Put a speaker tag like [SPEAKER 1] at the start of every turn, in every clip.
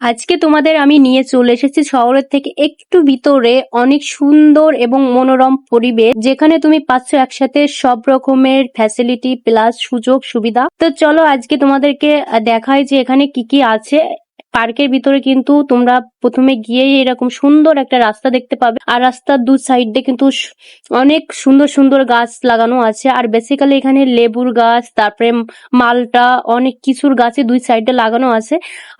[SPEAKER 1] আজকে তোমাদের আমি নিয়ে চলে এসেছি শহরের থেকে একটু ভিতরে অনেক সুন্দর এবং মনোরম পরিবেশ, যেখানে তুমি পাচ্ছ একসাথে সব রকমের ফ্যাসিলিটি প্লাস সুযোগ সুবিধা। তো চলো আজকে তোমাদেরকে দেখায় যে এখানে কি কি আছে। পার্কের ভিতরে কিন্তু তোমরা প্রথমে গিয়েই এরকম সুন্দর একটা রাস্তা দেখতে পাবে। আর রাস্তার দু সাইড কিন্তু অনেক সুন্দর সুন্দর গাছ লাগানো আছে। আর বেসিক্যালি এখানে লেবুর গাছ, তারপরে মালটা, অনেক কিছুর গাছে দুই সাইডে লাগানো আছে।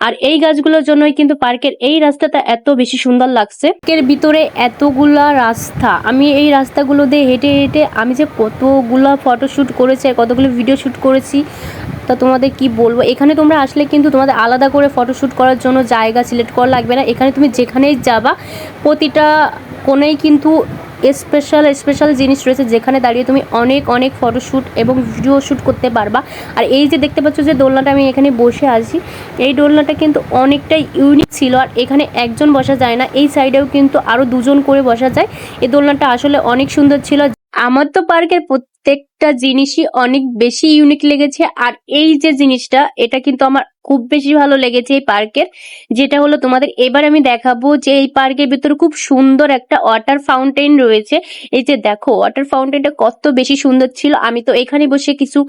[SPEAKER 1] আর এই গাছগুলোর জন্যই কিন্তু পার্কের এই রাস্তাটা এত বেশি সুন্দর লাগছে। পার্কের ভিতরে এতগুলা রাস্তা। আমি এই রাস্তাগুলো দিয়ে হেঁটে হেঁটে আমি যে কতগুলা ফটো শুট করেছি আর কতগুলো ভিডিও শুট করেছি তা তোমাদের কি বলব? এখানে তোমরা আসলে কিন্তু তোমাদের আলাদা করে ফটো শুট করার জন্য জায়গা সিলেক্ট করা লাগবে না। এখানে তুমি যেখানেই যাবা, প্রতিটা কোণেই কিন্তু স্পেশাল স্পেশাল জিনিস রয়েছে যেখানে দাঁড়িয়ে তুমি অনেক অনেক ফটোশ্যুট এবং ভিডিও শ্যুট করতে পারবা। আর এই যে দেখতে পাচ্ছ যে দোলনাটা আমি এখানে বসে আছি, এই দোলনাটা কিন্তু অনেকটাই ইউনিক ছিল আর এখানে একজন বসা যায় না, এই সাইডেও কিন্তু আরও দুজন করে বসা যায়। এই দোলনাটা আসলে অনেক সুন্দর ছিল। আমার তো পার্কের প্রত্যেকটা জিনিসই অনেক বেশি ইউনিক লেগেছে। আর এই যে জিনিসটা, এটা কিন্তু আমার খুব বেশি ভালো লেগেছে এই পার্কের। যেটা হলো তোমাদের, এবার আমি দেখাবো যে এই পার্কের ভিতরে খুব সুন্দর একটা ওয়াটার ফাউন্টেন রয়েছে। এই যে দেখো ওয়াটার ফাউন্টেনটা কত বেশি সুন্দর ছিল। আমি তো এখানে বসে কিছু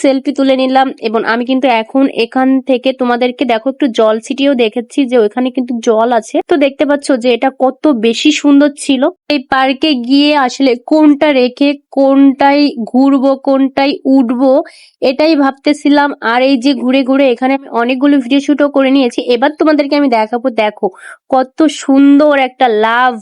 [SPEAKER 1] সেলফি তুলে নিলাম এবং আমি কিন্তু এখন এখান থেকে তোমাদেরকে দেখো, একটু জল ছিটিয়েও দেখেছি যে ওখানে কিন্তু জল আছে। তো দেখতে পাচ্ছ যে এটা কত বেশি সুন্দর ছিল। এই পার্কে গিয়ে আসলে কোনটা রেখে কোনটাই ঘুরবো, কোনটাই উঠবো, এটাই ভাবতেছিলাম। আর এই যে ঘুরে ঘুরে এখানে আমি অনেকগুলো ভিডিও শুটও করে নিয়েছি। এবার তোমাদেরকে আমি দেখাবো, দেখো কত সুন্দর একটা লাভ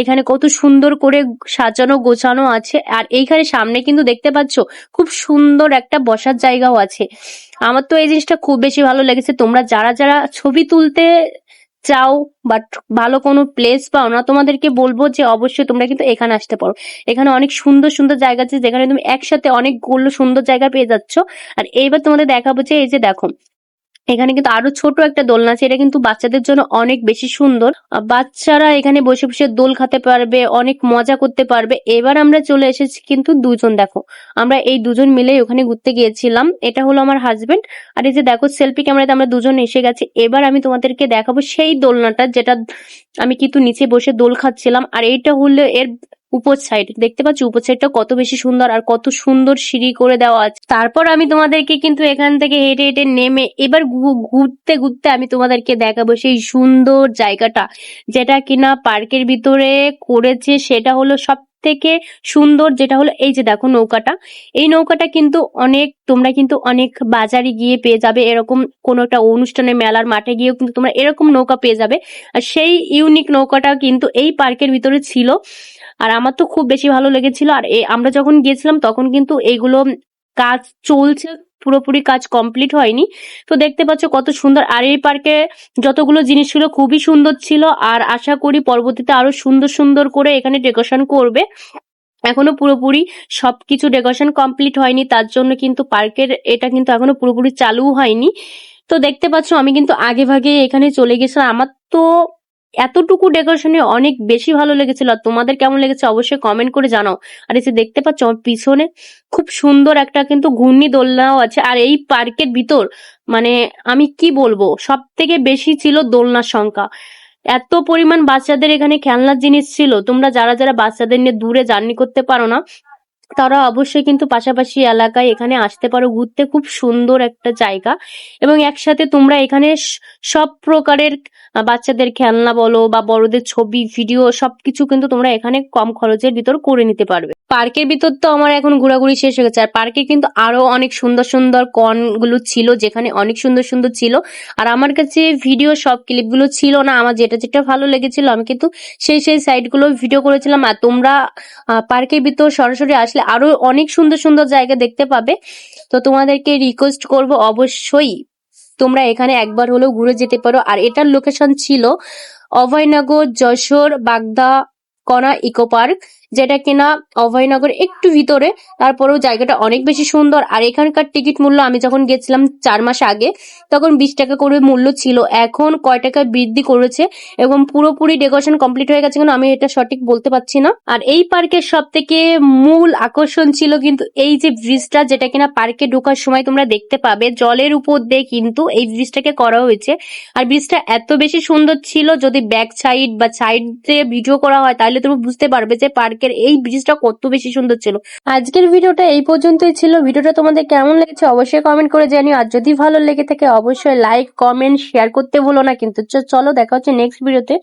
[SPEAKER 1] এখানে কত সুন্দর করে সাজানো, গোছানো আছে। আর এইখানে সামনে কিন্তু দেখতে পাচ্ছ, খুব সুন্দর একটা বসার জায়গাও আছে। আমার তো এই জিনিসটা খুব বেশি ভালো লেগেছে। তোমরা যারা যারা ছবি তুলতে চাও বাট ভালো কোনো প্লেস পাও না, তোমাদেরকে বলব যে অবশ্যই তোমরা কিন্তু এখানে আসতে পারো। এখানে অনেক সুন্দর সুন্দর জায়গা আছে যেখানে তুমি একসাথে অনেকগুলো সুন্দর জায়গা পেয়ে যাচ্ছ। আর এইবার তোমাদের দেখাবো যে এই যে দেখো এখানে কিন্তু আরও ছোট একটা দোলনা আছে। এটা কিন্তু বাচ্চাদের জন্য অনেক বেশি সুন্দর। বাচ্চারা এখানে বসে বসে দোল খেতে পারবে, অনেক মজা করতে পারবে। এবার আমরা চলে এসেছি কিন্তু দুজন, দেখো। আমরা এই দুজন মিলে ওখানে ঘুরতে গিয়েছিলাম। এটা হলো আমার হাজবেন্ড আর এই যে দেখো সেলফি ক্যামেরাতে আমরা দুজন এসে গেছি। এবার আমি তোমাদেরকে দেখাবো সেই দোলনাটা যেটা আমি কিন্তু নিচে বসে দোল খাচ্ছিলাম। আর এইটা হলো এর উপর সাইড দেখতে পাচ্ছ উপর সাইডটা কত বেশি সুন্দর আর কত সুন্দর সিঁড়ি করে দেওয়া আছে। তারপর আমি তোমাদেরকে কিন্তু এখান থেকে হেঁটে হেঁটে নেমে এবার ঘুরতে ঘুরতে আমি তোমাদেরকে দেখাবো সেই সুন্দর জায়গাটা। যেটা কিনা পার্কের ভিতরে করেছে সেটা হলো সব থেকে সুন্দর যেটা হলো, এই যে দেখো নৌকাটা। এই নৌকাটা কিন্তু অনেক, তোমরা কিন্তু অনেক বাজারে গিয়ে পেয়ে যাবে। এরকম কোনো একটা অনুষ্ঠানে মেলার মাঠে গিয়েও কিন্তু তোমরা এরকম নৌকা পেয়ে যাবে। আর সেই ইউনিক নৌকাটা কিন্তু এই পার্কের ভিতরে ছিল। আর আমার তো খুব বেশি ভালো লেগেছিল। আর আমরা যখন গিয়েছিলাম তখন কিন্তু এগুলো কাজ চলছে পুরোপুরি কাজ কমপ্লিট হয়নি। তো দেখতে পাচ্ছ কত সুন্দর। আর এই পার্কে যতগুলো জিনিস ছিল খুবই সুন্দর ছিল। আর আশা করি পরবর্তীতে আরও সুন্দর সুন্দর করে এখানে ডেকোরেশন করবে। এখনও পুরোপুরি সবকিছু ডেকোরেশন কমপ্লিট হয়নি। তার জন্য কিন্তু পার্কের এটা কিন্তু এখনও পুরোপুরি চালু হয়নি। তো দেখতে পাচ্ছ আমি কিন্তু আগে ভাগে এখানে চলে গেছিলাম। আমার তো এতটুকু ডেকোরেশনে অনেক বেশি ভালো লেগেছিল। আর তোমাদের কেমন লেগেছে অবশ্যই কমেন্ট করে জানাও। আর এসে দেখতে পাচ্ছ আমার পিছনে খুব সুন্দর একটা কিন্তু ঘূর্ণি দোলনাও আছে। আর এই পার্কের ভিতর মানে আমি কি বলব সব থেকে বেশি ছিল দোলনার সংখ্যা। এত পরিমাণ বাচ্চাদের এখানে খেলনার জিনিস ছিল। তোমরা যারা যারা বাচ্চাদের নিয়ে দূরে জার্নি করতে পারো না তারা অবশ্যই কিন্তু পাশাপাশি এলাকায় এখানে আসতে পারো। ঘুরতে খুব সুন্দর একটা জায়গা। এবং একসাথে তোমরা এখানে সব প্রকারের বাচ্চাদের খেলনা বলো বা বড়দের ছবি, ভিডিও, সবকিছু কিন্তু তোমরা এখানে কম খরচের ভিতর করে নিতে পারবে। পার্কের ভিতর তো আমার এখন ঘোরাঘুরি শেষ হয়ে গেছে। আর পার্কে কিন্তু আরও অনেক সুন্দর সুন্দর কনগুলো ছিল, যেখানে অনেক সুন্দর সুন্দর ছিল। আর আমার কাছে ভিডিও সব ক্লিপগুলো ছিল না। আমার যেটা যেটা ভালো লেগেছিল, আমি কিন্তু সেই সেই সাইডগুলো ভিডিও করেছিলাম। আর তোমরা পার্কের ভিতর সরাসরি আসলে আরও অনেক সুন্দর সুন্দর জায়গা দেখতে পাবে। তো তোমাদেরকে রিকোয়েস্ট করব অবশ্যই তোমরা এখানে একবার হলেও ঘুরে যেতে পারো। আর এটার লোকেশন ছিল অভয়নগর, যশোর, বাগদা কণা ইকো পার্ক। যেটা কিনা অভয়নগর একটু ভিতরে, তারপরেও জায়গাটা অনেক বেশি সুন্দর। আর এখানকার টিকিট মূল্য আমি যখন গেছিলাম চার মাস আগে, তখন বিশ টাকা করে মূল্য ছিল। এখন কয় টাকা বৃদ্ধি করেছে এবং পুরোপুরি ডেকোরেশন কমপ্লিট হয়ে গেছে কিন্তু আমি এটা সঠিক বলতে পারছি না। আর এই পার্কের সব থেকে মূল আকর্ষণ ছিল কিন্তু এই যে ব্রিজটা যেটা কিনা পার্কে ঢোকার সময় তোমরা দেখতে পাবে, জলের উপর দিয়ে কিন্তু এই ব্রিজটাকে করা হয়েছে। আর ব্রিজটা এত বেশি সুন্দর ছিল, যদি ব্যাক সাইড বা সাইড দিয়ে ভিডিও করা হয়, তাহলে তুমি বুঝতে পারবে যে পার্কের এই ব্রিজটা কত বেশি সুন্দর ছিল। আজকের ভিডিওটা এই পর্যন্তই ছিল। ভিডিওটা তোমাদের কেমন লেগেছে অবশ্যই কমেন্ট করে জানিও। আর যদি ভালো লেগে থাকে, অবশ্যই লাইক কমেন্ট শেয়ার করতে ভুলো না। কিন্তু চলো, দেখা হচ্ছে নেক্সট ভিডিওতে